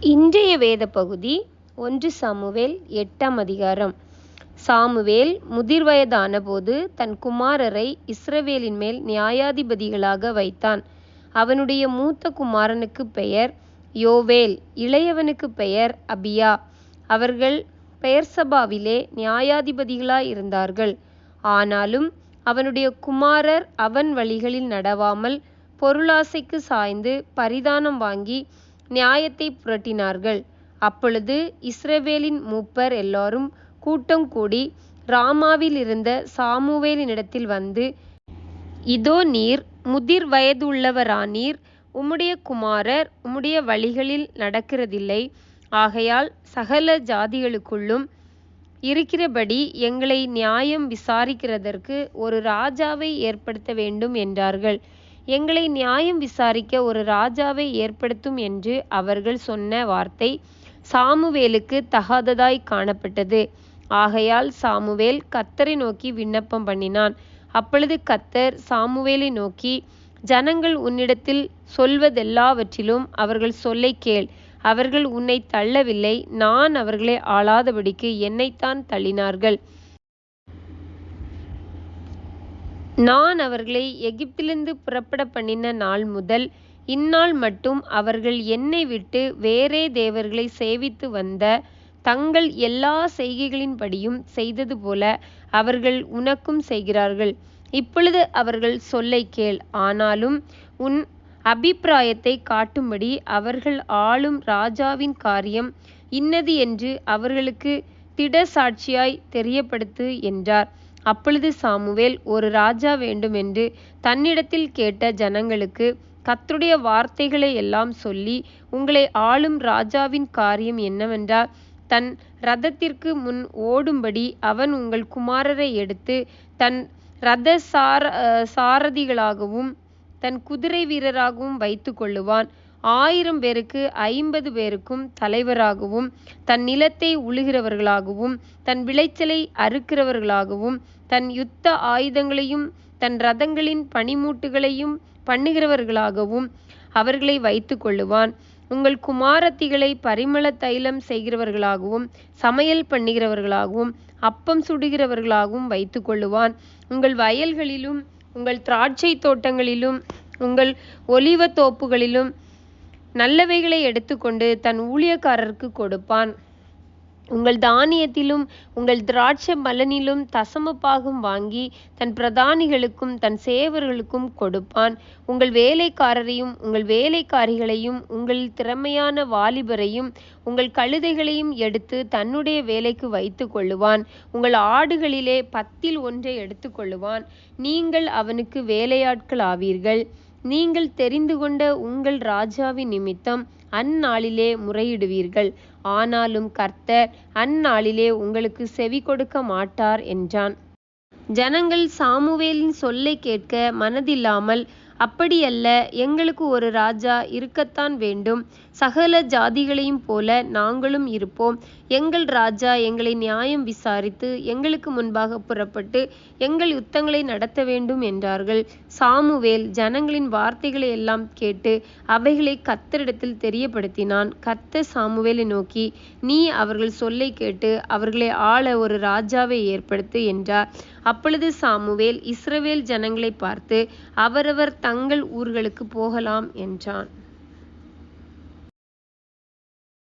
இன்றைய வேத பகுதி ஒன்று சாமுவேல் எட்டாம் அதிகாரம். சாமுவேல் முதிர்வயதான போது தன் குமாரரை இஸ்ரவேலின் மேல் நியாயாதிபதிகளாக வைத்தான். அவனுடைய மூத்த குமாரனுக்கு பெயர் யோவேல் இளையவனுக்கு பெயர் அபியா. அவர்கள் பெயர்சபாவிலே நியாயாதிபதிகளாயிருந்தார்கள். ஆனாலும் அவனுடைய குமாரர் அவன் வழிகளில் நடவாமல் பொருளாசைக்கு சாய்ந்து பரிதானம் வாங்கி நியாயத்தை புரட்டினார்கள். அப்பொழுது இஸ்ரவேலின் மூப்பர் எல்லாரும் கூட்டம் கூடி ராமாவில் இருந்த சாமுவேலினிடத்தில் வந்து இதோ நீர் முதிர் வயதுள்ளவரானீர் உம்முடைய குமாரர் உம்முடைய வழிகளில் நடக்கிறதில்லை. ஆகையால் சகல ஜாதிகளுக்குள்ளும் இருக்கிறபடி எங்களை நியாயம் விசாரிக்கிறதற்கு ஒரு ராஜாவை ஏற்படுத்த வேண்டும் என்றார்கள். எங்களை நியாயம் விசாரிக்க ஒரு ராஜாவை ஏற்படுத்தும் என்று அவர்கள் சொன்ன வார்த்தை சாமுவேலுக்கு தகாததாய் காணப்பட்டது. ஆகையால் சாமுவேல் கத்தரை நோக்கி விண்ணப்பம் பண்ணினான். அப்பொழுது கத்தர் சாமுவேலை நோக்கி ஜனங்கள் உன்னிடத்தில் சொல்வதெல்லாவற்றிலும் அவர்கள் சொல்லை கேள். அவர்கள் உன்னை தள்ளவில்லை. நான் அவர்களை ஆளாதபடிக்கு என்னைத்தான் தள்ளினார்கள். நான் அவர்களை எகிப்திலிருந்து புறப்பட பண்ணின நாள் முதல் இந்நாள் மட்டும் அவர்கள் என்னை விட்டு வேறே தேவர்களை சேவித்து வந்த தங்கள் எல்லா செய்கைகளின்படியும் செய்தது போல அவர்கள் உனக்கும் செய்கிறார்கள். இப்பொழுது அவர்கள் சொல்லை கேள். ஆனாலும் உன் அபிப்பிராயத்தை காட்டும்படி அவர்கள் ஆளும் ராஜாவின் காரியம் இன்னது என்று அவர்களுக்கு திட சாட்சியாய் தெரியப்படுத்து என்றார். அப்பொழுது சாமுவேல் ஒரு ராஜா வேண்டுமென்று தன்னிடத்தில் கேட்ட ஜனங்களுக்கு கத்துடைய வார்த்தைகளை எல்லாம் சொல்லி உங்களை ஆளும் ராஜாவின் காரியம் என்னவென்றால் தன் ரதத்திற்கு முன் ஓடும்படி அவன் உங்கள் குமாரரை எடுத்து தன் ரத சார சாரதிகளாகவும் தன் குதிரை வீரராகவும் வைத்து கொள்ளுவான் ஆயிரம் பேருக்கு ஐம்பது பேருக்கும் தலைவராகவும் தன் நிலத்தை உழுகிறவர்களாகவும் தன் விளைச்சலை அறுக்கிறவர்களாகவும் தன் யுத்த ஆயுதங்களையும் தன் ரதங்களின் பனிமூட்டுகளையும் பண்ணுகிறவர்களாகவும் அவர்களை வைத்து கொள்ளுவான். உங்கள் குமாரத்திகளை பரிமள தைலம் செய்கிறவர்களாகவும் சமையல் பண்ணுகிறவர்களாகவும் அப்பம் சுடுகிறவர்களாகவும் வைத்து கொள்ளுவான். உங்கள் வயல்களிலும் உங்கள் திராட்சை தோட்டங்களிலும் உங்கள் ஒலிவ தோப்புகளிலும் நல்லவைகளை எடுத்துக்கொண்டு தன் ஊழியக்காரருக்கு கொடுப்பான். உங்கள் தானியத்திலும் உங்கள் திராட்சை மலனிலும் தசமப்பாகும் வாங்கி தன் பிரதானிகளுக்கும் தன் சேவர்களுக்கும் கொடுப்பான். உங்கள் வேலைக்காரரையும் உங்கள் வேலைக்காரிகளையும் உங்கள் திறமையான வாலிபரையும் உங்கள் கழுதைகளையும் எடுத்து தன்னுடைய வேலைக்கு வைத்து கொள்ளுவான். உங்கள் ஆடுகளிலே பத்தில் ஒன்றை எடுத்துக்கொள்ளுவான் நீங்கள் அவனுக்கு வேலையாட்கள் ஆவீர்கள். நீங்கள் தெரிந்து கொண்ட உங்கள் ராஜாவின் நிமித்தம் அந்நாளிலே முறையிடுவீர்கள். ஆனாலும் கர்த்தர் அந்நாளிலே உங்களுக்கு செவி கொடுக்க மாட்டார் என்றான். ஜனங்கள் சாமுவேலின் சொல்லை கேட்க மனதில்லாமல் அப்படியல்ல எங்களுக்கு ஒரு ராஜா இருக்கத்தான் வேண்டும். சகல ஜாதிகளையும் போல நாங்களும் இருப்போம். எங்கள் ராஜா எங்களை நியாயம் விசாரித்து எங்களுக்கு முன்பாக புறப்பட்டு எங்கள் யுத்தங்களை நடத்த வேண்டும் என்றார்கள். சாமுவேல் ஜனங்களின் வார்த்தைகளை எல்லாம் கேட்டு அவைகளை கத்தரிடத்தில் தெரியப்படுத்தினான். கத்த சாமுவேலை நோக்கி நீ அவர்கள் சொல்லை கேட்டு அவர்களை ஆள ஒரு ராஜாவை ஏற்படுத்து என்றார். அப்பொழுது சாமுவேல் இஸ்ரவேல் ஜனங்களை பார்த்து அவரவர் தங்கள் ஊர்களுக்கு போகலாம் என்றான்.